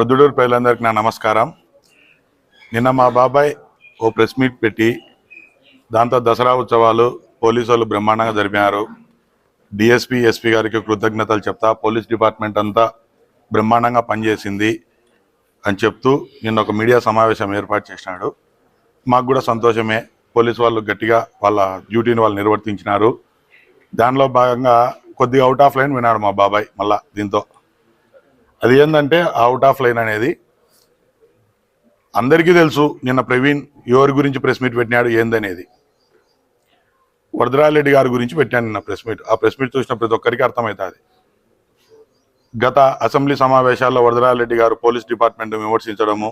ప్రొద్దుడూరు ప్రజలందరికీ నా నమస్కారం. నిన్న మా బాబాయ్ ఓ ప్రెస్ మీట్ పెట్టి దాంతో దసరా ఉత్సవాలు పోలీసు వాళ్ళు బ్రహ్మాండంగా జరిపినారు డిఎస్పీ ఎస్పీ గారికి కృతజ్ఞతలు చెప్తా పోలీస్ డిపార్ట్మెంట్ అంతా బ్రహ్మాండంగా పనిచేసింది అని చెప్తూ నిన్న ఒక మీడియా సమావేశం ఏర్పాటు చేసినాడు. మాకు కూడా సంతోషమే. పోలీసు వాళ్ళు గట్టిగా వాళ్ళ డ్యూటీని వాళ్ళు నిర్వర్తించినారు. దానిలో భాగంగా కొద్దిగా అవుట్ ఆఫ్ లైన్ విన్నాడు మా బాబాయ్ మళ్ళా దీంతో. అది ఏంటంటే అవుట్ ఆఫ్ లైన్ అనేది అందరికీ తెలుసు నిన్న ప్రవీణ్ ఎవరి గురించి ప్రెస్ మీట్ పెట్టినాడు ఏందనేది. వరదరాజరెడ్డి గారి గురించి పెట్టాను నిన్న ప్రెస్ మీట్ ఆ ప్రెస్ మీట్ చూసిన ప్రతి ఒక్కరికి అర్థమవుతుంది. గత అసెంబ్లీ సమావేశాల్లో వరదరాజరెడ్డి గారు పోలీస్ డిపార్ట్మెంట్ విమర్శించడము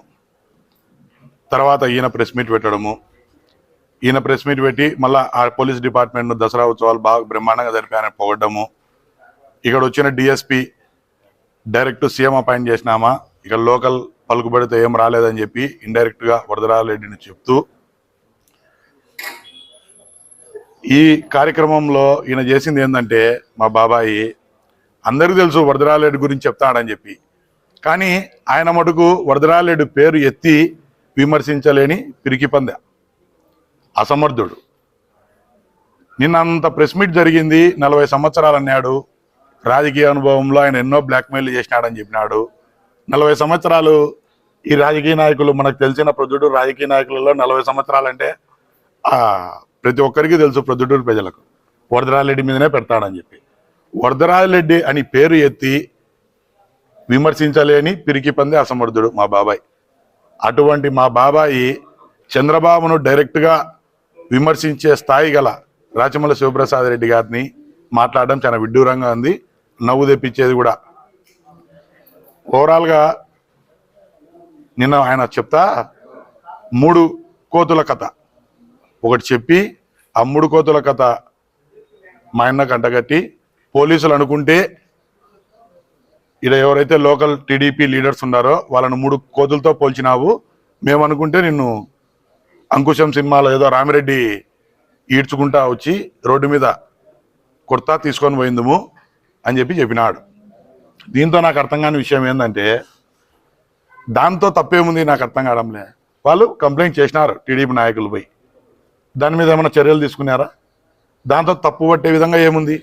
తర్వాత ఈయన ప్రెస్ మీట్ పెట్టడము ఈయన ప్రెస్ మీట్ పెట్టి మళ్ళీ ఆ పోలీస్ డిపార్ట్మెంట్ను దసరా ఉత్సవాలు బాగా బ్రహ్మాండంగా జరిపాయని పొగడ్డము ఇక్కడ వచ్చిన డిఎస్పి డైరెక్ట్ సీఎం అపాయింట్ చేసినామా? ఇక లోకల్ పలుకుబడితో ఏం రాలేదని చెప్పి ఇండైరెక్ట్గా వరదరాజరెడ్డిని చెప్తూ ఈ కార్యక్రమంలో ఈయన చేసింది ఏంటంటే మా బాబాయి అందరికీ తెలుసు వరదరాజరెడ్డి గురించి చెప్తాడని చెప్పి. కానీ ఆయన మటుకు వరదరాజరెడ్డి పేరు ఎత్తి విమర్శించలేని పిరికి పంద అసమర్థుడు. నిన్నంత ప్రెస్ మీట్ జరిగింది నలభై సంవత్సరాలు అన్నాడు రాజకీయ అనుభవంలో ఆయన ఎన్నో బ్లాక్మెయిల్ చేసినాడని చెప్పినాడు. నలభై సంవత్సరాలు ఈ రాజకీయ నాయకులు మనకు తెలిసిన ప్రొద్దుడు రాజకీయ నాయకులలో నలభై సంవత్సరాలు అంటే ప్రతి ఒక్కరికి తెలుసు ప్రొద్దుటూరు ప్రజలకు. వరదరాజరెడ్డి మీదనే పెడతాడని చెప్పి. వరదరాజరెడ్డి అని పేరు ఎత్తి విమర్శించలేని పిరికి పంది అసమర్థుడు మా బాబాయ్. అటువంటి మా బాబాయి చంద్రబాబును డైరెక్ట్గా విమర్శించే స్థాయి గల రాచమల్ల శివప్రసాద్ రెడ్డి గారిని మాట్లాడడం చాలా విడ్డూరంగా ఉంది. నవ్వు తెప్పించేది కూడా. ఓవరాల్గా నిన్న ఆయన చెప్తా మూడు కోతుల కథ. ఒకటి చెప్పి ఆ మూడు కోతుల కథ మా అన్న కంటగట్టి పోలీసులు అనుకుంటే ఇక్కడ ఎవరైతే లోకల్ టీడీపీ లీడర్స్ ఉన్నారో వాళ్ళని మూడు కోతులతో పోల్చినావు. మేము అనుకుంటే నిన్ను అంకుశం సినిమాలో ఏదో రామిరెడ్డి ఈడ్చుకుంటా వచ్చి రోడ్డు మీద కుర్తా తీసుకొని పోయిందము. అని చెప్పి చెప్పినాడు. దీంతో నాకు అర్థం కాని విషయం ఏంటంటే దాంతో తప్పేముంది నాకు అర్థం కావడంలే. వాళ్ళు కంప్లైంట్ చేసినారు టీడీపీ నాయకులు పోయి. దాని మీద ఏమైనా చర్యలు తీసుకున్నారా? దాంతో తప్పు పట్టే విధంగా ఏముంది?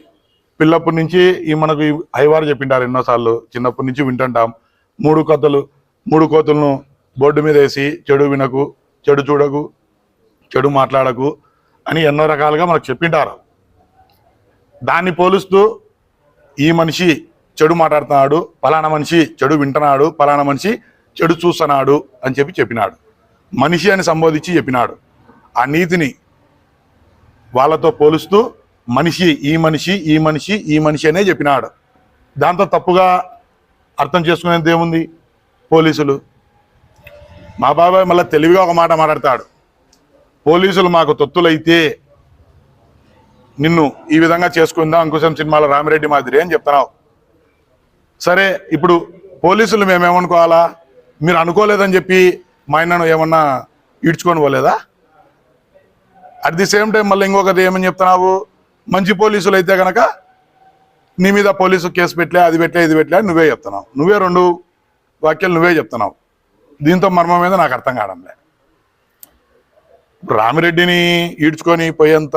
పిల్లప్పటి నుంచి ఈ మనకు హైవారు అయ్యవారు చెప్పింటారు ఎన్నోసార్లు చిన్నప్పటి నుంచి వింటుంటాం. మూడు కోతలు మూడు కోతులను బోర్డు మీద వేసి చెడు వినకు చెడు చూడకు చెడు మాట్లాడకు అని ఎన్నో రకాలుగా మనకు చెప్పింటారు దాన్ని పోలుస్తూ ఈ మనిషి చెడు మాట్లాడుతున్నాడు పలానా మనిషి చెడు వింటున్నాడు పలానా మనిషి చెడు చూస్తున్నాడు అని చెప్పి చెప్పినాడు. మనిషి అని సంబోధించి చెప్పినాడు. ఆ నీతిని వాళ్ళతో పోలుస్తూ మనిషి ఈ మనిషి ఈ మనిషి ఈ మనిషి అనే చెప్పినాడు. దాంతో తప్పుగా అర్థం చేసుకునేది ఏముంది పోలీసులు. మా బాబాయ్ మళ్ళీ తెలివిగా ఒక మాట మాట్లాడతాడు. పోలీసులు మాకు తొత్తులైతే నిన్ను ఈ విధంగా చేసుకుందాం అంకుశం సినిమాలో రామిరెడ్డి మాదిరి అని చెప్తున్నావు. సరే ఇప్పుడు పోలీసులు మేమేమనుకోవాలా? మీరు అనుకోలేదని చెప్పి మా ఆయనను ఏమన్నా ఈడ్చుకొని పోలేదా? అట్ ది సేమ్ టైం మళ్ళీ ఇంకొకటి ఏమని చెప్తున్నావు? మంచి పోలీసులు అయితే కనుక నీ మీద పోలీసు కేసు పెట్టలే అది పెట్టలే ఇది పెట్టలే నువ్వే చెప్తున్నావు. నువ్వే రెండు వాక్యాలు నువ్వే చెప్తున్నావు. దీంతో మర్మం మీద నాకు అర్థం కావడంలే రామిరెడ్డిని ఈడ్చుకొని పోయేంత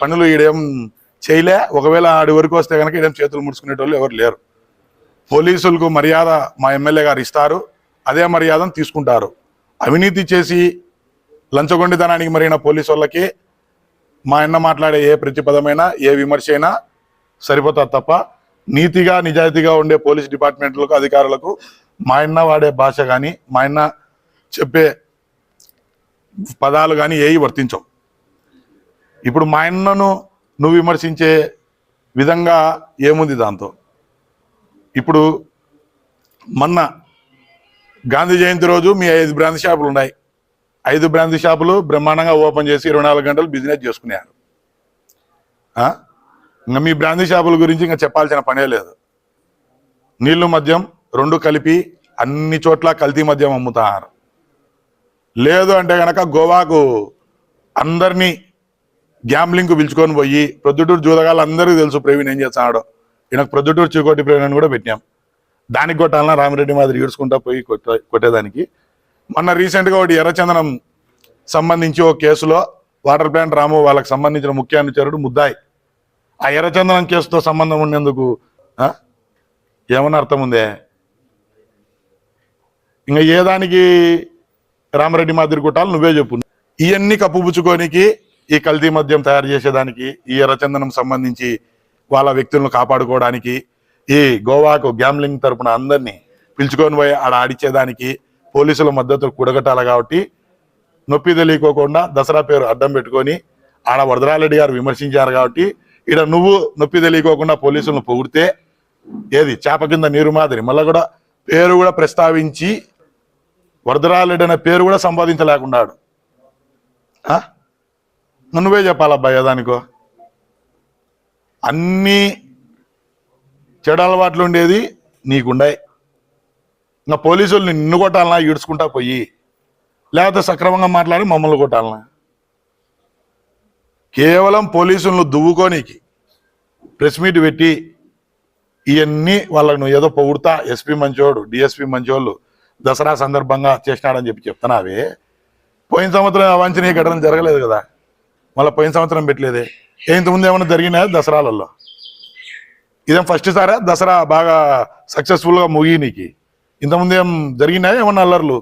పనులు ఈడేం చేయలే. ఒకవేళ ఆడి వరకు వస్తే కనుక ఈడేం చేతులు ముడుచుకునేటోళ్ళు ఎవరు లేరు. పోలీసులకు మర్యాద మా ఎమ్మెల్యే గారు ఇస్తారు. అదే మర్యాదను తీసుకుంటారు. అవినీతి చేసి లంచగొండితనానికి మరిగిన పోలీసు వాళ్ళకి మా అన్న మాట్లాడే ఏ ప్రతిపదమైనా ఏ విమర్శ అయినా సరిపోతుంది తప్ప నీతిగా నిజాయితీగా ఉండే పోలీస్ డిపార్ట్మెంట్లకు అధికారులకు మా అన్న వాడే భాష కానీ మా అన్న చెప్పే పదాలు కానీ ఏవి వర్తించవు. ఇప్పుడు మా అన్నను నువ్వు విమర్శించే విధంగా ఏముంది దాంతో? ఇప్పుడు మొన్న గాంధీ జయంతి రోజు మీ ఐదు బ్రాండ్ షాపులు ఉన్నాయి. ఐదు బ్రాండ్ షాపులు బ్రహ్మాండంగా ఓపెన్ చేసి ఇరవై నాలుగు గంటలు బిజినెస్ చేసుకున్నారు ఇంకా మీ బ్రాందీ షాపుల గురించి ఇంకా చెప్పాల్సిన పనే లేదు. నీళ్ళు మద్యం రెండు కలిపి అన్ని చోట్ల కల్తీ మద్యం అమ్ముతారు లేదు అంటే గనక గోవాకు అందరినీ గ్యాంబ్లింగ్ పిలుచుకొని పోయి ప్రొద్దుటూరు జూదగాలు అందరికీ తెలుసు ప్రవీణ్ ఏం చేస్తున్నాడో. ఈయనకు ప్రొద్దుటూరు చికోటి ప్రవీణ్ అని కూడా పెట్టాం దానికి కొట్టాలన్నా రామిరెడ్డి మాదిరి ఈడ్చుకుంటా పోయి కొట్టే కొట్టేదానికి. మొన్న రీసెంట్గా ఒకటి ఎర్రచందనం సంబంధించి ఒక కేసులో వాటర్ ప్లాంట్ రాము వాళ్ళకి సంబంధించిన ముఖ్య అనుచరుడు ముద్దాయి. ఆ ఎర్రచందనం కేసుతో సంబంధం ఉండేందుకు ఏమన్నా అర్థం ఉందే? ఇంకా ఏ దానికి రామరెడ్డి మాదిరి గుట్టాలు నువ్వే చెప్పు. ఇవన్నీ కప్పుపుచ్చుకోనికి ఈ కల్తీ మద్యం తయారు చేసేదానికి ఈ ఎర్రచందనం సంబంధించి వాళ్ళ వ్యక్తులను కాపాడుకోవడానికి ఈ గోవాకు గ్యామ్లింగ్ తరపున అందరినీ పిలుచుకొని పోయి ఆడ ఆడిచ్చేదానికి పోలీసుల మద్దతు కూడగట్టాలి కాబట్టి నొప్పి తెలియకోకుండా దసరా పేరు అడ్డం పెట్టుకొని ఆడ వరదరారెడ్డి గారు విమర్శించారు కాబట్టి ఈడ నువ్వు నొప్పి తెలియకోకుండా పోలీసులను పొగిడితే ఏది? చేప కింద నీరు మాదిరి. మళ్ళీ కూడా పేరు కూడా ప్రస్తావించి వరదరాలెడ్డి అనే పేరు కూడా సంపాదించలేకున్నాడు. ఆ? నువ్వే చెప్పాలబ్బాయి దానికో అన్ని చెడు అలవాట్లు ఉండేది నీకుండాయి ఇంకా పోలీసులు నిన్ను కొట్టాలన్నా ఈడ్చుకుంటా పోయి. లేకపోతే సక్రమంగా మాట్లాడి మమ్మల్ని కొట్టాలనా? కేవలం పోలీసులను దువ్వుకోనికి ప్రెస్ మీట్ పెట్టి ఇవన్నీ వాళ్ళకు నువ్వు ఏదో పొగుడుతా ఎస్పీ మంచోడు డిఎస్పీ మంచోళ్ళు దసరా సందర్భంగా చేసినాడని చెప్పి చెప్తున్నావే పోయిన సంవత్సరం అవాంఛనీయ ఘటన జరగలేదు కదా. మళ్ళీ పోయిన సంవత్సరం పెట్టలేదే. ఇంతకుముందు ఏమైనా జరిగినా దసరాలలో? ఇదేం ఫస్ట్ సారా? దసరా బాగా సక్సెస్ఫుల్గా ముగి నీకు ఇంతకుముందు ఏం జరిగినాయా? ఏమన్నా అల్లర్లు?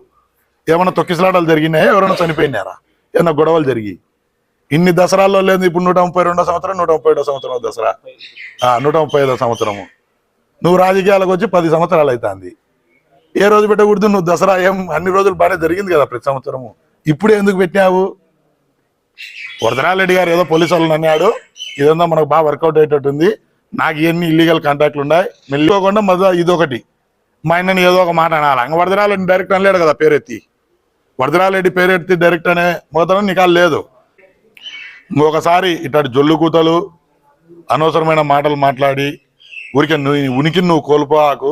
ఏమన్నా తొక్కిసలాటలు జరిగినాయా? ఎవరైనా చనిపోయినారా? ఏమన్నా గొడవలు జరిగి? ఇన్ని దసరాల్లో లేదు. ఇప్పుడు నూట ముప్పై రెండో సంవత్సరం నూట ముప్పై ఏడో సంవత్సరం దసరా. నూట ముప్పై ఐదో సంవత్సరము. నువ్వు రాజకీయాలకు వచ్చి పది సంవత్సరాలు అవుతుంది. ఏ రోజు పెట్టకూడదు? నువ్వు దసరా ఏం అన్ని రోజులు బాగానే జరిగింది కదా ప్రతి సంవత్సరము. ఇప్పుడే ఎందుకు పెట్టినావు? వరదరారెడ్డి గారు ఏదో పోలీసు వాళ్ళని అన్నాడు. ఇదంతా మనకు బాగా వర్కౌట్ అయ్యేటట్టుంది. నాకు ఇవన్నీ ఇల్లీగల్ కాంటాక్ట్లు ఉన్నాయి. మెల్లిపోకుండా మళ్ళీ ఇదొకటి. మా ఆయనని ఏదో ఒక మాట అనాలి. అంగ వరదరారెడ్డి డైరెక్ట్ అనలేడు కదా పేరెత్తి. వరదరారెడ్డి పేరెత్తి డైరెక్ట్ అనే మోతనం నీకాలు లేదు. ఇంకొకసారి ఇట్లాంటి జొల్లు కూతలు అనవసరమైన మాటలు మాట్లాడి ఊరికే నువ్వు ఉనికిని నువ్వు కోల్పోకు